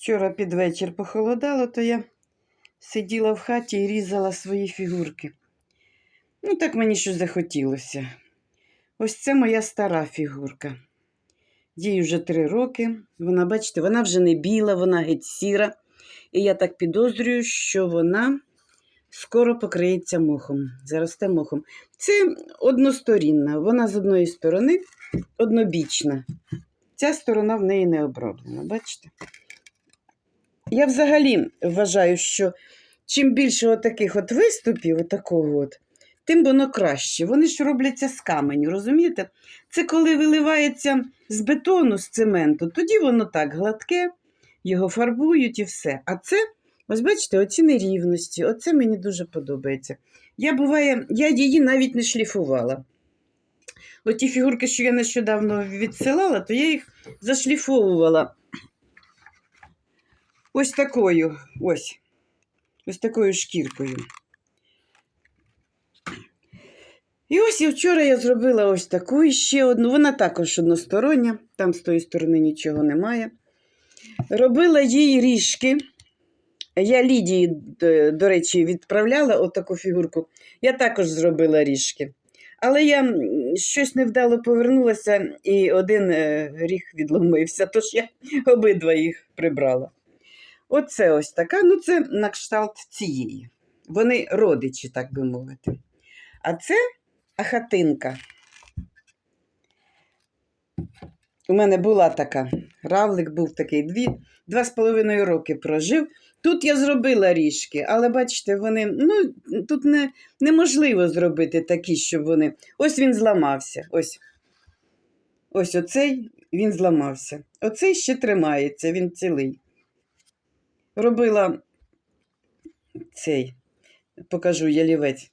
Вчора під вечір похолодало, то я сиділа в хаті і різала свої фігурки. Ну, так мені щось захотілося. Ось це моя стара фігурка. Їй вже три роки. Вона, бачите, вона вже не біла, вона геть сіра. І я так підозрюю, що вона скоро покриється мохом, заросте мохом. Це односторінна. Вона з одної сторони однобічна. Ця сторона в неї не оброблена, бачите? Я взагалі вважаю, що чим більше отаких от виступів, отакого от, тим воно краще. Вони ж робляться з каменю, розумієте? Це коли виливається з бетону, з цементу, тоді воно так гладке, його фарбують і все. А це, ось бачите, оці нерівності, оце мені дуже подобається. Я буває, я її навіть не шліфувала. Оті фігурки, що я нещодавно відсилала, то я їх зашліфовувала. Ось такою, ось, ось такою шкіркою. І ось і вчора я зробила ось таку ще одну. Вона також одностороння, там з тої сторони нічого немає. Робила їй ріжки. Я Лідії, до, до речі, відправляла отаку фігурку. Я також зробила ріжки. Але я щось невдало повернулася, і один е, ріг відломився, тож я обидва їх прибрала. Оце ось така, ну це на кшталт цієї. Вони родичі, так би мовити. А це ахатинка. У мене була така. Равлик був такий дві, два з половиною роки прожив. Тут я зробила ріжки, але бачите, вони ну, тут не, неможливо зробити такі, щоб вони. Ось він зламався. Ось. Ось оцей він зламався. Оцей ще тримається, він цілий. Робила цей, покажу ялівець.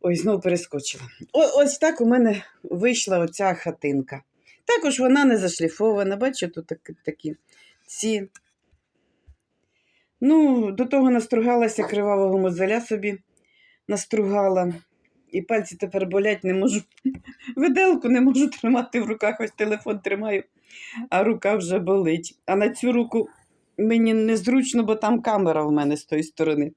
Ой, знову перескочила. О, ось так у мене вийшла оця хатинка. Також вона не зашліфована, бачите, тут такі, такі ці. Ну, до того настругалася кривавого мозоля собі настругала. І пальці тепер болять, не можу. Виделку не можу тримати в руках, ось телефон тримаю, а рука вже болить. А на цю руку мені незручно, бо там камера в мене з тої сторони.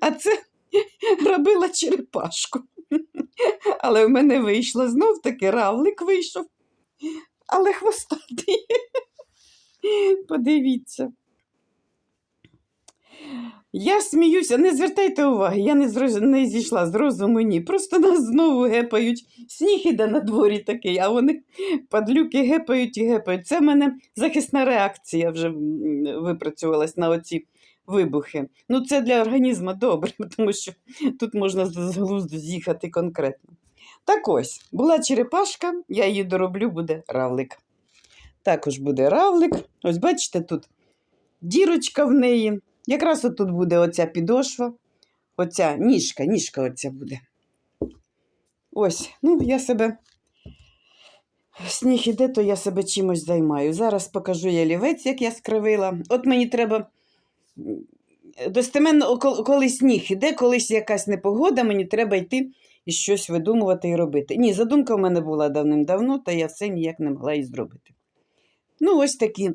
А це робила черепашку. Але в мене вийшло знов таки равлик вийшов, але хвостатий. Подивіться. Я сміюся, не звертайте уваги, я не, зроз... не зійшла з розуму ні. Просто нас знову гепають. Сніг іде на дворі такий, а вони падлюки гепають і гепають. Це в мене захисна реакція вже випрацювалась на оці вибухи. Ну, це для організму добре, тому що тут можна з глузду з'їхати конкретно. Так ось, була черепашка, я її дороблю, буде равлик. Також буде равлик. Ось бачите, тут дірочка в неї. Якраз отут буде оця підошва, оця ніжка, ніжка оця буде. Ось, ну, я себе. Сніг іде, то я себе чимось займаю. Зараз покажу я лівець, як я скривила. От мені треба достеменно, коли сніг іде, колись якась непогода, мені треба йти і щось видумувати і робити. Ні, задумка в мене була давним-давно, та я все ніяк не могла її зробити. Ну, ось такі.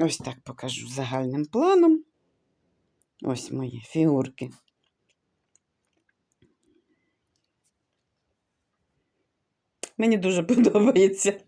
Ось так покажу загальним планом. Ось мої фігурки. Мені дуже подобається.